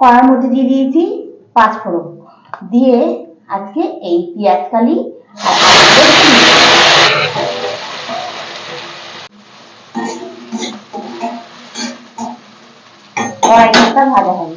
কড়ার মধ্যে দিয়ে দিয়েছি পাঁচ ফোড়ন দিয়ে আজকে এই পেঁয়াজ কালি। কড়াইটা ভাজা হবে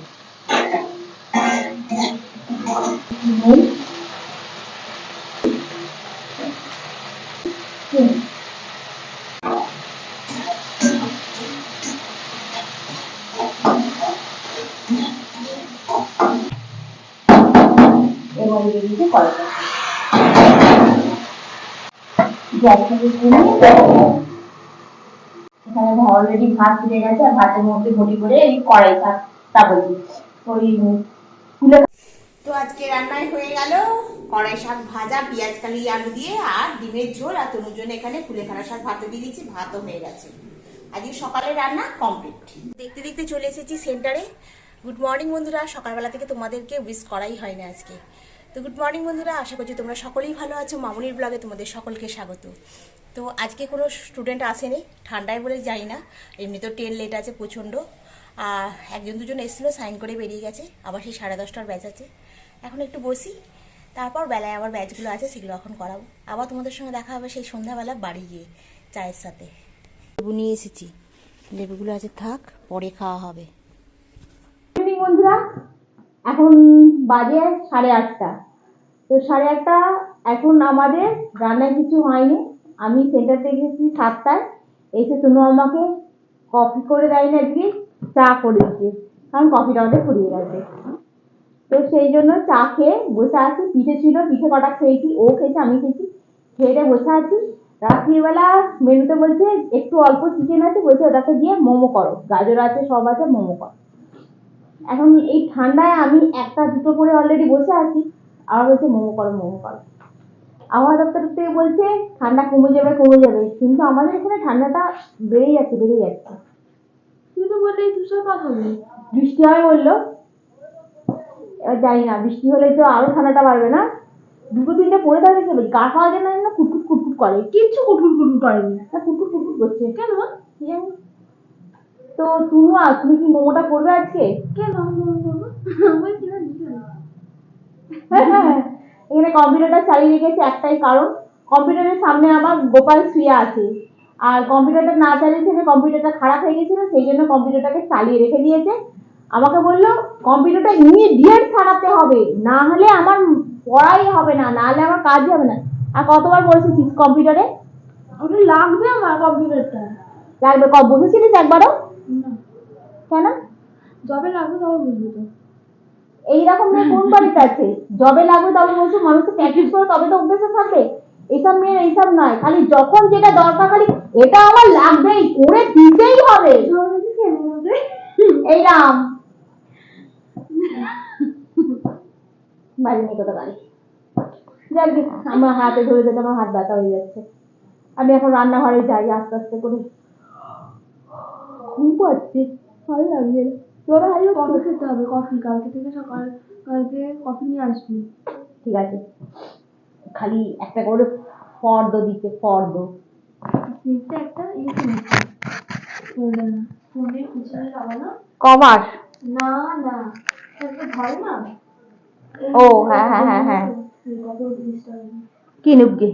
অলরেডি ভাত ফুটে গেছে আর ভাতের মধ্যে করে এই তা আজকে রান্নায় হয়ে গেল। কড়াই শাক ভাজা, পেঁয়াজ, কালি, আলু দিয়ে, আর ডিমের ঝোল, আর তনুর জন্য এখানে কুলেখাড়া শাক ভাতে দিয়ে দিয়েছি, ভাতও হয়ে গেছে। আজকে সকালে রান্না কমপ্লিট দেখতে দেখতে চলে এসেছি সেন্টারে গুড মর্নিং বন্ধুরা, সকালবেলা থেকে তোমাদেরকে উইশ করাই হয় না আজকে। তো গুড মর্নিং বন্ধুরা, আশা করছি তোমরা সকলেই ভালো আছো। মামুনির ব্লগে তোমাদের সকলকে স্বাগত। তো আজকে কোনো স্টুডেন্ট আসেনি, ঠান্ডায় বলে যাই না। এমনি তো ট্রেন লেট আছে প্রচণ্ড। আর একজন দুজন এসেছিল সাইন করে বেরিয়ে গেছে। আবার সেই সাড়ে দশটার ব্যাচ আছে। এখন একটু বসি। তারপর বেলায় আবার ব্যাচগুলো আছে, সেগুলো এখন করাবো। আবার তোমাদের সঙ্গে দেখা হবে সেই সন্ধ্যাবেলা বাড়ি গিয়ে চায়ের সাথে। লেবু নিয়ে এসেছি। লেবুগুলো আছে থাক, পরে খাওয়া হবে। বন্ধুরা। এখন বাজে সাড়ে আটটা। তো সাড়ে আটটা এখন আমাদের রান্নায় কিছু হয়নি। আমি সেন্টার থেকে এসেছি সাতটায়। এসে তুমি আমাকে কফি করে দেয়নি আজকে চা করে দিচ্ছে। কারণ কফিটা আমাদের ফুরিয়ে গেছে। তো সেই জন্য চা খেয়ে বসে আছি। পিঠে ছিল, পিঠে কটা খেয়েছি, ও খেয়েছে, আমি খেয়েছি। খেয়ে বসে আছি। রাত্রিবেলা মেনুতে বলছে, একটু অল্প চিকেন আছে, বলছে ওটাকে দিয়ে মোমো করো। গাজর আছে, সব আছে, মোমো করো। এখন এই ঠান্ডায় আমি একটা দুটো করে অলরেডি বসে আছি। আর বলছে মোমো করো মোমো করো। আবহাওয়া দপ্তর থেকে বলছে ঠান্ডা কমে যাবে কমে যাবে। কিন্তু আমাদের এখানে ঠান্ডাটা বেড়েই যাচ্ছে বেড়েই যাচ্ছে। তুই তো বললি তুষারপাত হবে বৃষ্টি হবে বলল। এবার জানি না বৃষ্টি হলে তো আরও ঠান্ডাটা বাড়বে না। দুটো তিনটে পরে থাকলে কি হবে গা খাওয়া যায় না না কুটকুট কুটকুট করে। কিচ্ছু কুটকুট কুটকুট করেনি। না কুটকুট কুটকুট করছে। কেন? কি জানি। তো তুমি তুমি কি মোমোটা করবে আজকে? কেন? করব? এখানে কম্পিউটারটা চালিয়ে রেখেছি একটাই কারণ। কম্পিউটারের সামনে আমার গোপাল শুয়ে আছে। আর কম্পিউটারটা না চালিয়ে থেকে কম্পিউটারটা খারাপ হয়ে গেছিল সেই জন্য কম্পিউটারটাকে চালিয়ে রেখে দিয়েছে। আমাকে বলল কম্পিউটারটা ইমিডিয়েট সারাতে হবে না হলে আমার পড়াই হবে না না হলে আমার কাজ হবে না। আর কতবার বলেছিস কম্পিউটারে? ওটা লাগবে আমার কম্পিউটারটা। লাগবে কব বসেছিলিস একবারও? কেন? যবে লাগবে তবে বুঝব তো। এইরকম মেয়ে কোন বাড়িতে আছে? জবে লাগবে তবে বলছো মানুষ প্র্যাকটিস করে তবে তো অভ্যেসে থাকবে। এইসব মেয়ের এইসব নয় খালি যখন যেটা দরকার খালি এটা আমার লাগবেই করে দিতেই হবে। এইরাম বাড়ি নেই কোথাও গাড়ি যাক আমার হাতে ধরে ধরে আমার হাত ব্যথা হয়ে যাচ্ছে। আমি এখন রান্নাঘরে যাই আস্তে আস্তে করে। ঘুম পাচ্ছে ভালো লাগছে তোরা ভালো কফি খেতে হবে কফি। কালকে থেকে সকাল কালকে কফি নিয়ে আসবি। ঠিক আছে। খালি একটা করে ফর্দ দিতে ফর্দ। একটা ইয়ে কিনেছি ফোনে না ফোনে পিছনে কমার না? না একটা ধরে না। ও, হ্যাঁ, হ্যাঁ, হ্যাঁ, হ্যাঁ। কিনুক গে।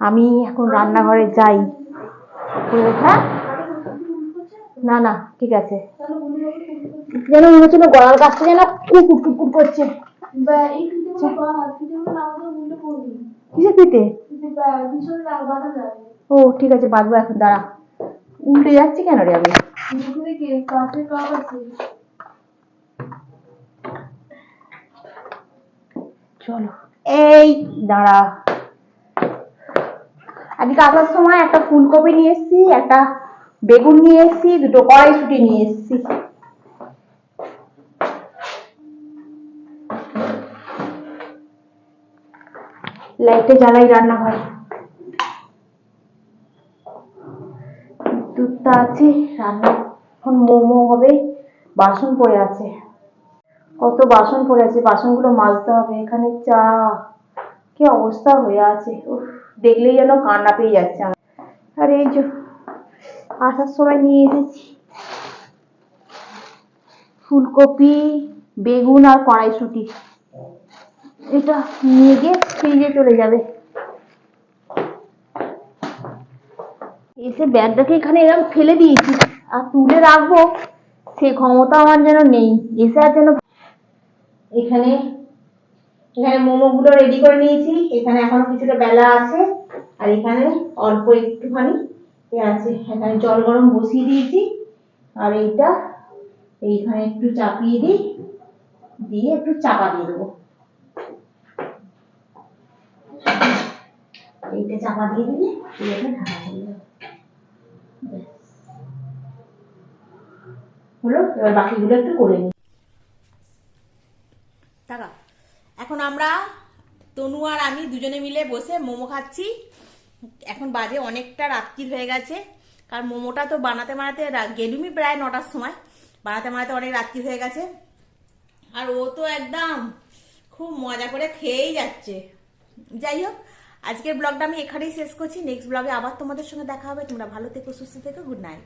আমি এখন রান্নাঘরে যাই। হ্যাঁ না না ঠিক আছে। যেন মনে হচ্ছিল গলার কাছটা যেন কুকুর কুকুর করছে। কিসে ও ঠিক আছে বাঁধবো এখন দাঁড়া। উল্টে যাচ্ছে কেন রে আমি চলো। এই দাঁড়া। আজকে আসার সময় একটা ফুলকপি নিয়ে এসেছি একটা বেগুন নিয়ে এসেছি দুটো কড়াইশুটি নিয়ে এসেছি। লাইটে জ্বালাই রান্নাঘর। দুধটা আছে রান্না এখন মোমো হবে বাসন পড়ে আছে। কত বাসন পড়ে আছে বাসনগুলো মাজতে হবে এখানে চা। কি অবস্থা হয়ে আছে উফ, দেখলেই যেন কান্না পেয়ে যাচ্ছে আর এই যে, আসার সময় নিয়ে এসেছি। ফুলকপি, বেগুন আর কড়াইশুটি। এটা নিয়ে গিয়ে ফ্রিজে চলে যাবে। এসে ব্যাগটাকে এখানে এরকম ফেলে দিয়েছি আর তুলে রাখব, সে ক্ষমতা আমার যেন নেই। এসে আর যেন এখানে এখানে মোমোগুলো রেডি করে নিয়েছি। এখানে এখনও কিছুটা বেলা আছে। আর এখানে অল্প একটুখানি আছে। এখানে জল গরম বসিয়ে দিয়েছি। আর এইটা এইখানে একটু চাপিয়ে দিই। দিয়ে একটু চাপা দিয়ে দেবো। এইটা চাপা দিয়ে দিলে ঢাকা হলো? এবার বাকিগুলো একটু করে নিই টাকা এখন আমরা তনু আর আমি দুজনে মিলে বসে মোমো খাচ্ছি। এখন বাজে অনেকটা, রাত্রির হয়ে গেছে। কারণ মোমোটা তো বানাতে বানাতে গেলুমি প্রায় নটার সময়। বানাতে বানাতে অনেক রাত্রি হয়ে গেছে। আর ও তো একদম খুব মজা করে খেয়েই যাচ্ছে। যাই হোক, আজকের ব্লগটা আমি এখানেই শেষ করছি। নেক্সট ব্লগে আবার তোমাদের সঙ্গে দেখা হবে। তোমরা ভালো থেকো, সুস্থ থেকো, গুড নাইট।